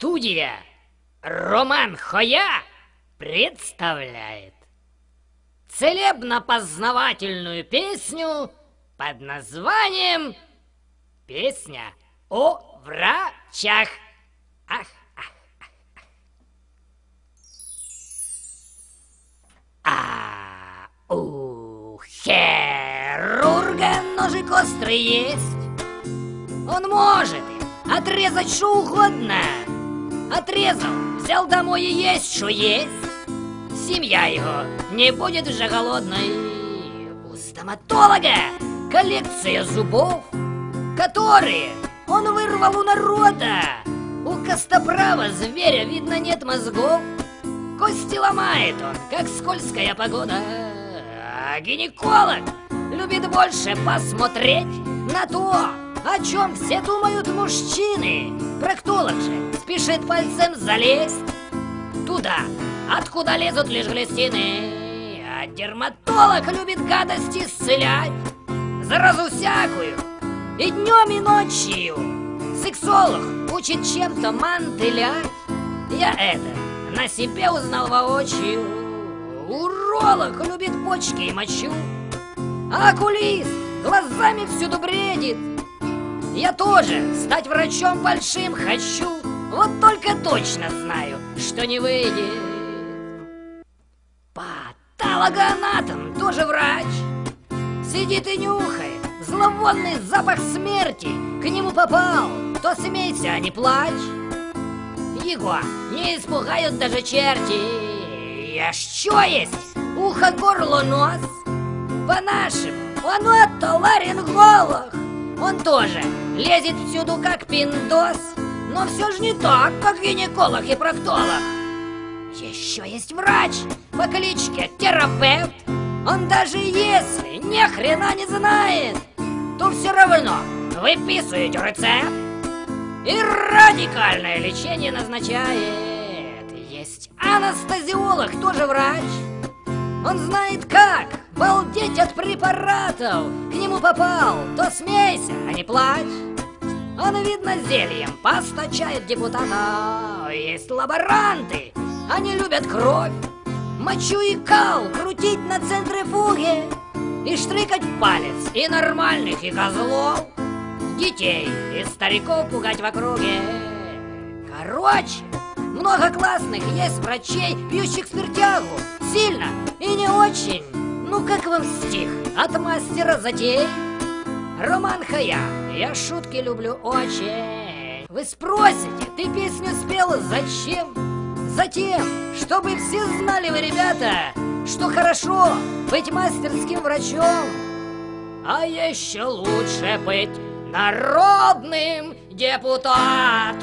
Студия Роман Хоя представляет целебно-познавательную песню под названием «Песня о врачах». Ах, ах, ах. А у хирурга ножик острый есть. Он может отрезать что угодно. Отрезал, взял домой и есть, что есть. Семья его не будет уже голодной. У стоматолога коллекция зубов, которые он вырвал у народа. У костоправа зверя, видно, нет мозгов. Кости ломает он, как скользкая погода. А гинеколог любит больше посмотреть на то, о чем все думают мужчины. Проктолог же спешит пальцем залезть туда, откуда лезут лишь глистины. А дерматолог любит гадости исцелять, заразу всякую, и днем, и ночью. Сексолог учит чем-то мантылять. Я это на себе узнал воочию. Уролог любит почки и мочу, а окулист глазами всюду бредит. Я тоже стать врачом большим хочу, вот только точно знаю, что не выйдет. Патологоанатом тоже врач. Сидит и нюхает, зловонный запах смерти к нему попал. То смейся, а не плачь. Его не испугают даже черти. Я что есть? Ухо, горло, нос. По-нашему, он ларинголог. Он тоже лезет всюду как пиндос, но все же не так, как гинеколог и проктолог. Еще есть врач по кличке терапевт. Он даже если ни хрена не знает, то все равно выписывает рецепт и радикальное лечение назначает. Есть анестезиолог, тоже врач. Он знает как балдеть от препаратов. К нему попал, то смейся, а не плачь. Он, видно, зельем постачает депутата. Есть лаборанты, они любят кровь. Мочу и кал крутить на центрифуге И штрикать палец и нормальных, и козлов Детей и стариков пугать в округе Короче, много классных есть врачей, пьющих спиртягу Вам стих от мастера затей? Роман Хая, я шутки люблю очень Вы спросите, ты песню спела зачем? Затем, чтобы все знали вы, ребята, что хорошо быть мастерским врачом, а еще лучше быть народным депутатом.